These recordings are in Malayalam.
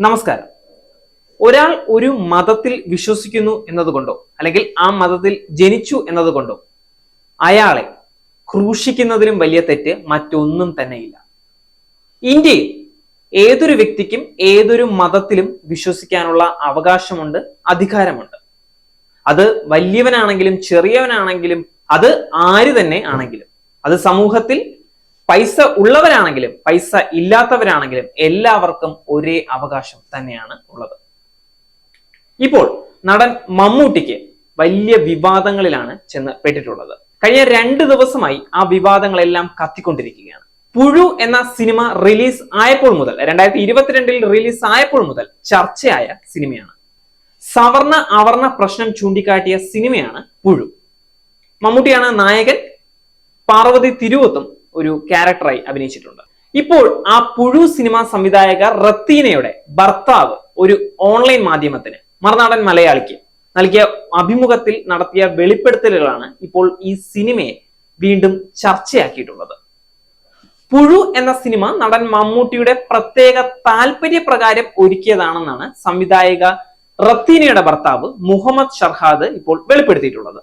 നമസ്കാരം. ഒരാൾ ഒരു മതത്തിൽ വിശ്വസിക്കുന്നു എന്നതുകൊണ്ടോ അല്ലെങ്കിൽ ആ മതത്തിൽ ജനിച്ചു എന്നതുകൊണ്ടോ അയാളെ ക്രൂശിക്കുന്നതിലും വലിയ തെറ്റ് മറ്റൊന്നും തന്നെയില്ല. ഇന്ത്യയിൽ ഏതൊരു വ്യക്തിക്കും ഏതൊരു മതത്തിലും വിശ്വസിക്കാനുള്ള അവകാശമുണ്ട് അധികാരമുണ്ട്. അത് വലിയവനാണെങ്കിലും ചെറിയവനാണെങ്കിലും അത് ആര് തന്നെ ആണെങ്കിലും അത് സമൂഹത്തിൽ പൈസ ഉള്ളവരാണെങ്കിലും പൈസ ഇല്ലാത്തവരാണെങ്കിലും എല്ലാവർക്കും ഒരേ അവകാശം തന്നെയാണ് ഉള്ളത്. ഇപ്പോൾ നടൻ മമ്മൂട്ടിക്ക് വലിയ വിവാദങ്ങളിലാണ് ചെന്ന് പെട്ടിട്ടുള്ളത്. കഴിഞ്ഞ രണ്ട് ദിവസമായി ആ വിവാദങ്ങളെല്ലാം കത്തിക്കൊണ്ടിരിക്കുകയാണ്. പുഴു എന്ന സിനിമ റിലീസ് ആയപ്പോൾ മുതൽ രണ്ടായിരത്തി ഇരുപത്തിരണ്ടിൽ റിലീസ് ആയപ്പോൾ മുതൽ ചർച്ചയായ സിനിമയാണ്. സവർണ അവർണ പ്രശ്നം ചൂണ്ടിക്കാട്ടിയ സിനിമയാണ് പുഴു. മമ്മൂട്ടിയാണ് നായകൻ. പാർവതി തിരുവത്തും ഒരു ക്യാരക്ടറായി അഭിനയിച്ചിട്ടുണ്ട്. ഇപ്പോൾ ആ പുഴു സിനിമ സംവിധായക റത്തീനയുടെ ഭർത്താവ് ഒരു ഓൺലൈൻ മാധ്യമത്തിന് മറുനാടൻ മലയാളിക്ക് നൽകിയ അഭിമുഖത്തിൽ നടത്തിയ വെളിപ്പെടുത്തലുകളാണ് ഇപ്പോൾ ഈ സിനിമയെ വീണ്ടും ചർച്ചയാക്കിയിട്ടുള്ളത്. പുഴു എന്ന സിനിമ നടൻ മമ്മൂട്ടിയുടെ പ്രത്യേക താല്പര്യപ്രകാരം ഒരുക്കിയതാണെന്നാണ് സംവിധായക റത്തീനയുടെ ഭർത്താവ് മുഹമ്മദ് ഷർഹാദ് ഇപ്പോൾ വെളിപ്പെടുത്തിയിട്ടുള്ളത്.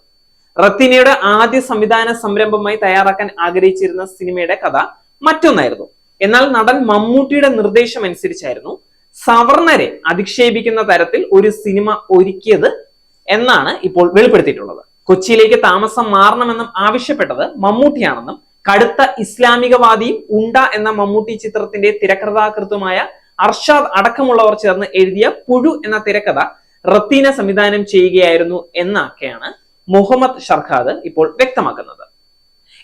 റത്തീനയുടെ ആദ്യ സംവിധാന സംരംഭമായി തയ്യാറാക്കാൻ ആഗ്രഹിച്ചിരുന്ന സിനിമയുടെ കഥ മറ്റൊന്നായിരുന്നു. എന്നാൽ നടൻ മമ്മൂട്ടിയുടെ നിർദ്ദേശം അനുസരിച്ചായിരുന്നു സവർണരെ അധിക്ഷേപിക്കുന്ന തരത്തിൽ ഒരു സിനിമ ഒരുക്കിയത് എന്നാണ് ഇപ്പോൾ വെളിപ്പെടുത്തിയിട്ടുള്ളത്. കൊച്ചിയിലേക്ക് താമസം മാറണമെന്നും ആവശ്യപ്പെട്ടത് മമ്മൂട്ടിയാണെന്നും കടുത്ത ഇസ്ലാമികവാദിയും ഉണ്ട എന്ന മമ്മൂട്ടി ചിത്രത്തിന്റെ തിരക്കഥാകൃത്തുമായ അർഷാദ് അടക്കമുള്ളവർ ചേർന്ന് എഴുതിയ പുഴു എന്ന തിരക്കഥ റത്തീന സംവിധാനം ചെയ്യുകയായിരുന്നു എന്നൊക്കെയാണ് മുഹമ്മദ് ഷർഖാദ് ഇപ്പോൾ വ്യക്തമാക്കുന്നത്.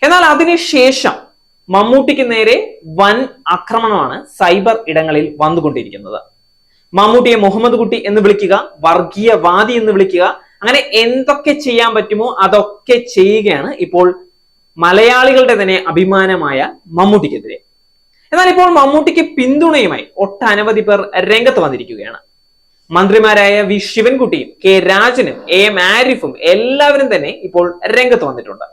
എന്നാൽ അതിനുശേഷം മമ്മൂട്ടിക്ക് നേരെ വൻ ആക്രമണമാണ് സൈബർ ഇടങ്ങളിൽ വന്നുകൊണ്ടിരിക്കുന്നത്. മമ്മൂട്ടിയെ മുഹമ്മദ് കുട്ടി എന്ന് വിളിക്കുക വർഗീയവാദി എന്ന് വിളിക്കുക അങ്ങനെ എന്തൊക്കെ ചെയ്യാൻ പറ്റുമോ അതൊക്കെ ചെയ്യുകയാണ് ഇപ്പോൾ മലയാളികളുടെ തന്നെ അഭിമാനമായ മമ്മൂട്ടിക്കെതിരെ. എന്നാൽ ഇപ്പോൾ മമ്മൂട്ടിക്ക് പിന്തുണയുമായി ഒട്ടനവധി പേർ രംഗത്ത് വന്നിരിക്കുകയാണ്. മന്ത്രിമാരായ വി ശിവൻകുട്ടിയും കെ രാജനും എ എം ആരിഫും എല്ലാവരും തന്നെ ഇപ്പോൾ രംഗത്ത് വന്നിട്ടുണ്ട്.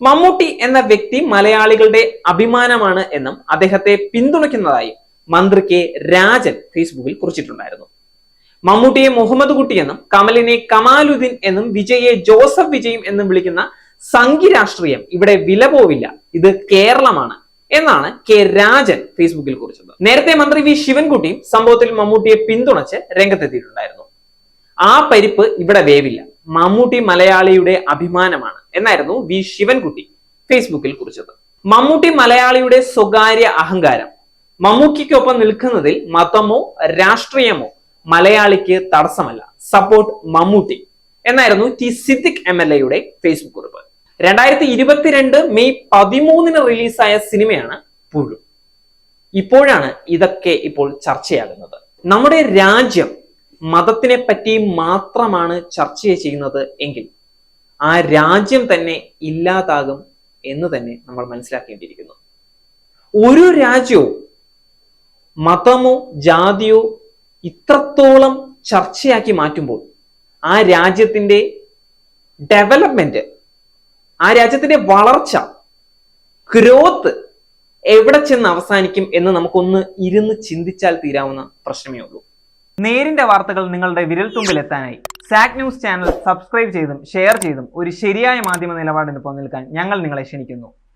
മമ്മൂട്ടി എന്ന വ്യക്തി മലയാളികളുടെ അഭിമാനമാണ് എന്നും അദ്ദേഹത്തെ പിന്തുണയ്ക്കുന്നതായും മന്ത്രി കെ രാജൻ ഫേസ്ബുക്കിൽ കുറിച്ചിട്ടുണ്ടായിരുന്നു. മമ്മൂട്ടിയെ മുഹമ്മദ് കുട്ടി എന്നും കമലിനെ കമാലുദ്ദീൻ എന്നും വിജയെ ജോസഫ് വിജയും എന്നും വിളിക്കുന്ന സംഘി രാഷ്ട്രീയം ഇവിടെ വില പോവില്ല. ഇത് കേരളമാണ്. എന്നാണ് കെ രാജൻ ഫേസ്ബുക്കിൽ കുറിച്ചത്. നേരത്തെ മന്ത്രി വി ശിവൻകുട്ടിയും സംഭവത്തിൽ മമ്മൂട്ടിയെ പിന്തുണച്ച് രംഗത്തെത്തിയിട്ടുണ്ടായിരുന്നു. ആ പരിപ്പ് ഇവിടെ വേവില്ല. മമ്മൂട്ടി മലയാളിയുടെ അഭിമാനമാണ് എന്നായിരുന്നു വി ശിവൻകുട്ടി ഫേസ്ബുക്കിൽ കുറിച്ചത്. മമ്മൂട്ടി മലയാളിയുടെ സ്വകാര്യ അഹങ്കാരം. മമ്മൂക്കിക്കൊപ്പം നിൽക്കുന്നതിൽ മതമോ രാഷ്ട്രീയമോ മലയാളിക്ക് തടസ്സമല്ല. സപ്പോർട്ട് മമ്മൂട്ടി എന്നായിരുന്നു ടി സിദ്ദിഖ് എം എൽ എയുടെ ഫേസ്ബുക്ക് കുറിപ്പ്. രണ്ടായിരത്തി ഇരുപത്തിരണ്ട് മെയ് പതിമൂന്നിന് റിലീസായ സിനിമയാണ് പുഴു. ഇപ്പോഴാണ് ഇതൊക്കെ ഇപ്പോൾ ചർച്ചയാകുന്നത്. നമ്മുടെ രാജ്യം മതത്തിനെ പറ്റി മാത്രമാണ് ചർച്ച ചെയ്യുന്നത് എങ്കിൽ ആ രാജ്യം തന്നെ ഇല്ലാതാകും എന്ന് തന്നെ നമ്മൾ മനസ്സിലാക്കേണ്ടിയിരിക്കുന്നു. ഒരു രാജ്യവും മതമോ ജാതിയോ ഇത്രത്തോളം ചർച്ചയാക്കി മാറ്റുമ്പോൾ ആ രാജ്യത്തിന്റെ ഡെവലപ്മെന്റ് ആ രാജ്യത്തിന്റെ വളർച്ച ഗ്രോത്ത് എവിടെ ചെന്ന് അവസാനിക്കും എന്ന് നമുക്കൊന്ന് ഇരുന്ന് ചിന്തിച്ചാൽ തീരാവുന്ന പ്രശ്നമേ ഉള്ളൂ. നേരിന്റെ വാർത്തകൾ നിങ്ങളുടെ വിരൽത്തുമ്പിൽ എത്താനായി സാക് ന്യൂസ് ചാനൽ സബ്സ്ക്രൈബ് ചെയ്തും ഷെയർ ചെയ്തും ഒരു ശരിയായ മാധ്യമ നിലപാടിന് നിൽക്കാൻ ഞങ്ങൾ നിങ്ങളെ ക്ഷണിക്കുന്നു.